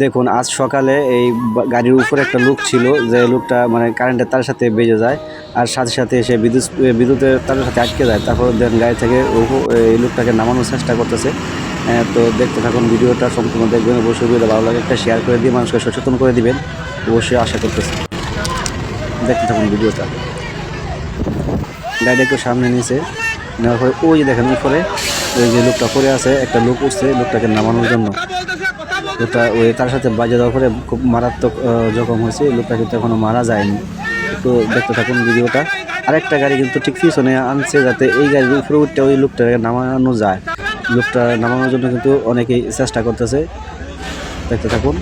দেখুন, আজ সকালে এই গাড়ির উপরে একটা লোক ছিল যে লোকটা মানে কারেন্টের তার সাথে বেজে যায় আর সাথে সাথে এসে বিদ্যুৎ বিদ্যুতের তারের সাথে আটকে যায়। তারপর দেন গাড়ি থেকে এই লোকটাকে নামানোর চেষ্টা করতেছে। তো দেখতে থাকুন, ভিডিওটা সম্পূর্ণ দেখবেন, অবশ্যই ভিডিও ভালো লাগে, একটা শেয়ার করে দিয়ে মানুষকে সচেতন করে দিবেন। অবশ্যই আশা করতেছি। দেখতে থাকুন ভিডিওটা। গাড়ি একটু সামনে নিয়েছে নেওয়ার পরে, ওই যে দেখেন উপরে, ওই যে লোকটা পরে আছে, একটা লোক উঠছে, লোকটাকে নামানোর জন্য। ওই তার সাথে বাজে দেওয়ার পরে খুব মারাত্মক জখম হয়েছে। লোকটা কিন্তু এখনও মারা যায়নি। একটু দেখতে থাকুন ভিডিওটা। আরেকটা গাড়ি কিন্তু ঠিক পিছনে আনছে যাতে এই গাড়ির উপরে উঠতে ওই লোকটাকে নামানো যায়। লোকটা নামানোর জন্য কিন্তু অনেকেই চেষ্টা করতেছে। দেখতে থাকুন।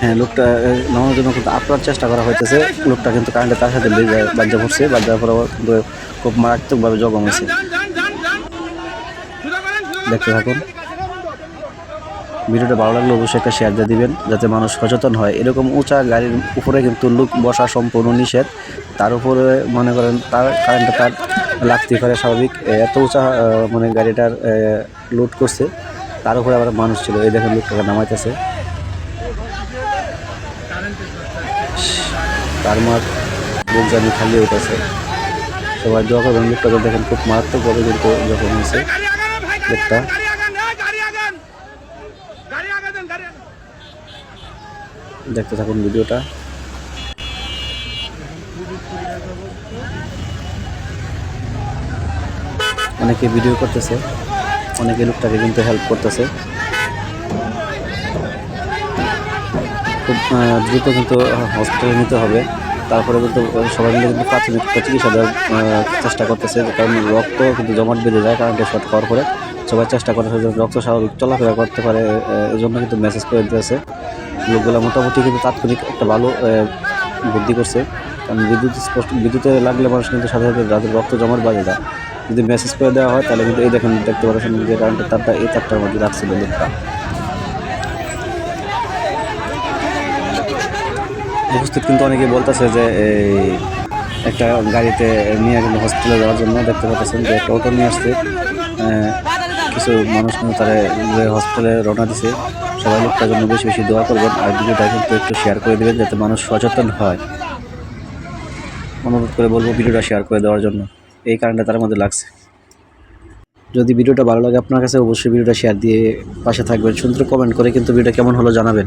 হ্যাঁ লোকটা নামানোর জন্য কিন্তু আপনার চেষ্টা করা হইতেছে। লোকটা কিন্তু কারেন্টে তার সাথে বাজ্যা পড়ছে বাজ্যা পর কিন্তু খুব মারাত্মকভাবে জখম হয়েছে। দেখতে থাকুন। ভিডিওটা ভালো লাগলে অবশ্যই একটা শেয়ার দিয়ে দিবেন, যাতে মানুষ সচেতন হয়। এরকম উঁচা গাড়ির উপরে কিন্তু লোক বসা সম্পূর্ণ নিষেধ। তার উপরে মনে করেন তার কারেন্টটা তার লাগতে পারে স্বাভাবিক। এত উঁচা মানে গাড়িটার লোড করছে, তার উপরে আবার মানুষ ছিল। এই দেখেন লোকটাকে নামাইতেছে। তার মার জানি খালি উঠেছে সবাই দোয়া করবেন লোকটাকে দেখেন খুব মারাত্মকভাবে কিন্তু যখন হয়েছে। লোকটা দেখতে থাকুন ভিডিওটা। অনেকে ভিডিও করতেছে, অনেকে লোকটাকে কিন্তু হেল্প করতেছে। খুব দ্রুত কিন্তু হসপিটালে নিতে হবে। তারপরে কিন্তু সবাই মিলে কিন্তু প্রাথমিক চিকিৎসা দেওয়ার চেষ্টা করতেছে, কারণ রক্ত কিন্তু জমাট বেঁধে যায় কারণ শর্ট খাওয়ার পরে। সবাই চেষ্টা করতেছে যে রক্ত স্বাভাবিক চলাফেরা করতে পারে এই জন্য কিন্তু মেসেজ করে দিতেছে। লোকগুলো মোটামুটি কিন্তু তাৎক্ষণিক একটা ভালো বুদ্ধি করছে। কারণ বিদ্যুৎ স্পষ্ট, বিদ্যুতে লাগলে মানুষ কিন্তু সাথে সাথে যাদের রক্ত জমাট বাঁধে যায়। যদি মেসেজ করে দেওয়া হয়, তাহলে কিন্তু এই দেখেন, দেখতে পাচ্ছেন যে কারেন্টের তারটা, এই তারটার মধ্যে রাখছিল লোকটা উপস্থিত কিন্তু অনেকে বলতেছে যে, এই একটা গাড়িতে নিয়ে কিন্তু হসপিটালে যাওয়ার জন্য দেখতে পাচ্ছেন যে একটা অটো নিয়ে আসছে। কিছু মানুষ তারা হসপিটালে রওনা দিছে। সবাই লোকটার জন্য বেশি বেশি দোয়া করবেন আর ভিডিওটা কিন্তু একটু শেয়ার করে দেবেন যাতে মানুষ সচেতন হয়। অনুরোধ করে বলব ভিডিওটা শেয়ার করে দেওয়ার জন্য। এই কারণটা তার মধ্যে লাগছে। যদি ভিডিওটা ভালো লাগে আপনার কাছে, অবশ্যই ভিডিওটা শেয়ার দিয়ে পাশে থাকবেন। সুন্দর কমেন্ট করে কিন্তু ভিডিওটা কেমন হলো জানাবেন।